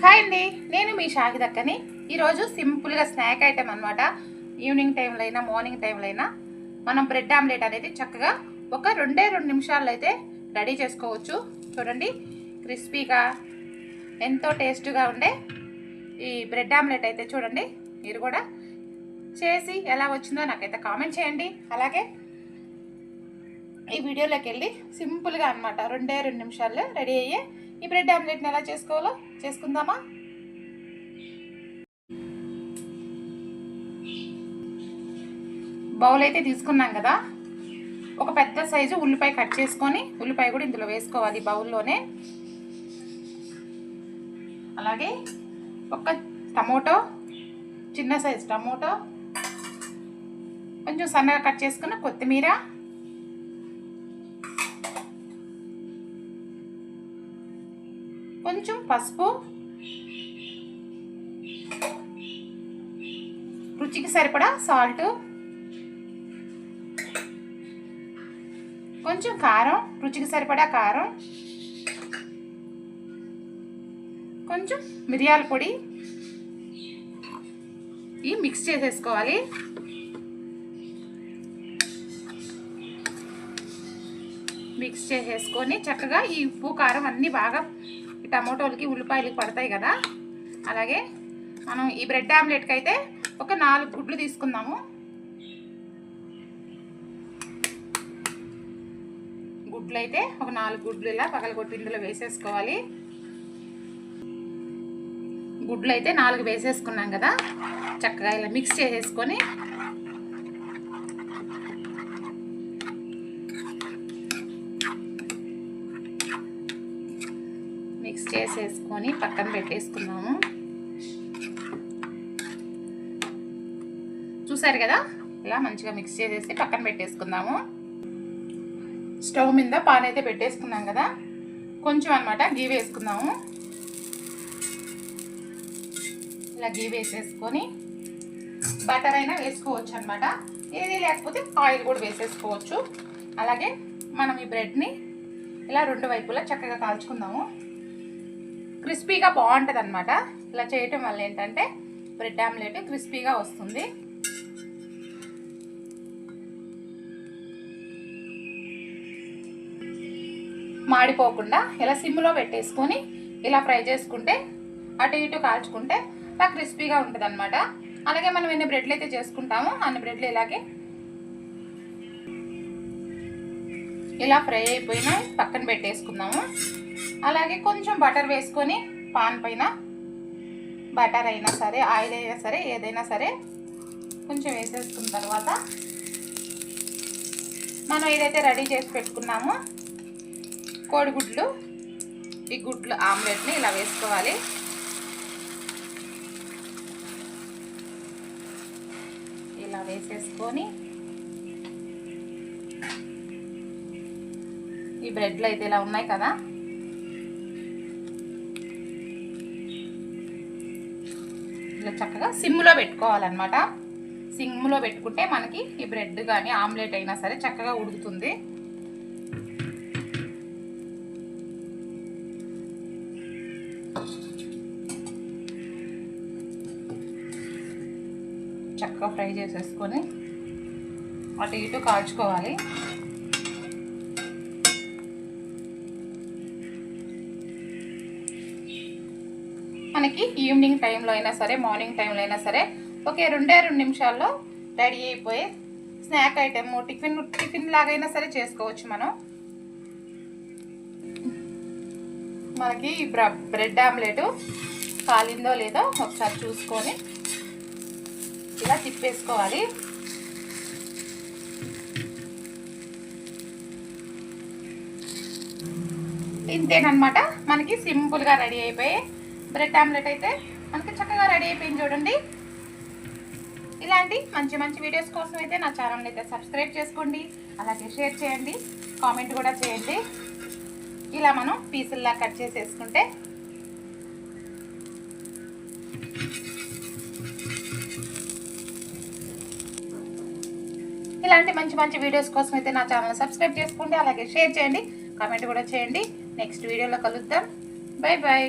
Hi అండి నేను మీ షాహిదక్కని ఈరోజు సింపుల్గా స్నాక్ ఐటెం అనమాట ఈవినింగ్ టైంలో అయినా మార్నింగ్ టైంలో అయినా మనం బ్రెడ్ ఆమ్లెట్ అనేది చక్కగా ఒక రెండే రెండు నిమిషాల్లో అయితే రెడీ చేసుకోవచ్చు. చూడండి క్రిస్పీగా ఎంతో టేస్ట్గా ఉండే ఈ బ్రెడ్ ఆమ్లెట్ అయితే చూడండి మీరు కూడా చేసి ఎలా వచ్చిందో నాకైతే కామెంట్ చేయండి. అలాగే ఈ వీడియోలోకి వెళ్ళి సింపుల్గా అనమాట రెండే రెండు నిమిషాల్లో రెడీ అయ్యే ఈ బ్రెడ్ ఆమ్లెట్ని ఎలా చేసుకోవాలో చేసుకుందామా? బౌల్ అయితే తీసుకున్నాం కదా. ఒక పెద్ద సైజు ఉల్లిపాయ కట్ చేసుకొని ఉల్లిపాయ కూడా ఇందులో వేసుకోవాలి బౌల్లోనే. అలాగే ఒక టమోటో చిన్న సైజు టమోటో కొంచెం సన్నగా కట్ చేసుకున్న కొత్తిమీర కొంచెం పసుపు. రుచికి సరిపడా సాల్ట్. కొంచెం కారం రుచికి సరిపడా కారం. కొంచెం మిరియాల పొడి. ఈ మిక్స్ చేసేసుకోవాలి. మిక్స్ చేసేసుకొని చక్కగా ఈ ఉప్పు కారం అన్నీ బాగా టమోటోలకి ఉల్లిపాయలకి పడతాయి కదా. అలాగే మనం ఈ బ్రెడ్ ఆమ్లెట్కి అయితే ఒక నాలుగు గుడ్లు తీసుకుందాము. గుడ్లు అయితే ఒక నాలుగు గుడ్లు ఇలా పగలగొట్టి ఇందులో వేసేసుకోవాలి. గుడ్లు అయితే నాలుగు వేసేసుకున్నాం కదా. చక్కగా ఇలా మిక్స్ చేసేసుకొని మిక్స్ చేసేసుకొని పక్కన పెట్టేసుకున్నాము. చూసారు కదా? ఇలా మంచిగా మిక్స్ చేసేసి పక్కన పెట్టేసుకుందాము. స్టవ్ మీద పాన్ అయితే పెట్టేసుకున్నాం కదా? కొంచెం అనమాట గీ వేసుకుందాము. ఇలా గీ వేసేసుకొని బటర్ అయినా వేసుకోవచ్చు అనమాట ఏది లేకపోతే ఆయిల్ కూడా వేసేసుకోవచ్చు. అలాగే మనం ఈ బ్రెడ్ని ఇలా రెండు వైపులా చక్కగా కాల్చుకుందాము. క్రిస్పీగా బాగుంటుంది అనమాట ఇలా చేయటం వల్ల ఏంటంటే బ్రెడ్ ఆమ్లెట్ క్రిస్పీగా వస్తుంది. మాడిపోకుండా ఇలా సిమ్లో పెట్టేసుకొని ఇలా ఫ్రై చేసుకుంటే అటు ఇటు కాల్చుకుంటే ఇలా క్రిస్పీగా ఉంటుంది అనమాట అలాగే మనం ఎన్ని బ్రెడ్లు అయితే చేసుకుంటామో అన్ని బ్రెడ్లు ఇలాగే ఇలా ఫ్రై అయిపోయినా పక్కన పెట్టేసుకుందాము. అలాగే కొంచెం బటర్ వేసుకొని పాన్ పైన బటర్ అయినా సరే ఆయిల్ అయినా సరే ఏదైనా సరే కొంచెం వేసేసుకున్న తర్వాత మనం ఏదైతే రెడీ చేసి పెట్టుకున్నామో కోడిగుడ్లు ఈ గుడ్లు ఆమ్లెట్ని ఇలా వేసుకోవాలి. ఇలా వేసేసుకొని ఈ బ్రెడ్లు అయితే ఇలా ఉన్నాయి కదా. ఇట్లా చక్కగా సిమ్లో పెట్టుకోవాలన్నమాట. సిమ్లో పెట్టుకుంటే మనకి ఈ బ్రెడ్ కానీ ఆమ్లెట్ అయినా సరే చక్కగా ఉడుకుతుంది. చక్కగా ఫ్రై చేసేసుకొని అటు ఇటు కాల్చుకోవాలి. మనకి ఈవినింగ్ టైంలో అయినా సరే మార్నింగ్ టైంలో అయినా సరే ఒకే రెండే రెండు నిమిషాల్లో రెడీ అయిపోయి స్నాక్ ఐటెమ్ టిఫిన్ టిఫిన్ లాగైనా సరే చేసుకోవచ్చు మనం. మనకి బ్రెడ్ ఆమ్లెట్ కాలిందో లేదో ఒకసారి చూసుకొని ఇలా తిప్పేసుకోవాలి. ఇంతేనమాట మనకి సింపుల్గా రెడీ అయిపోయి బ్రెడ్ ఆమ్లెట్ అయితే మనకి చక్కగా రెడీ అయిపోయింది చూడండి. ఇలాంటి మంచి మంచి వీడియోస్ కోసం అయితే నా ఛానల్ అయితే సబ్స్క్రైబ్ చేసుకోండి. అలాగే షేర్ చేయండి. కామెంట్ కూడా చేయండి. ఇలా మనం పీసుల్లా కట్ చేసేసుకుంటే ఇలాంటి మంచి మంచి వీడియోస్ కోసం అయితే నా ఛానల్ సబ్స్క్రైబ్ చేసుకోండి. అలాగే షేర్ చేయండి. కామెంట్ కూడా చేయండి. నెక్స్ట్ వీడియోలో కలుద్దాం. Bye bye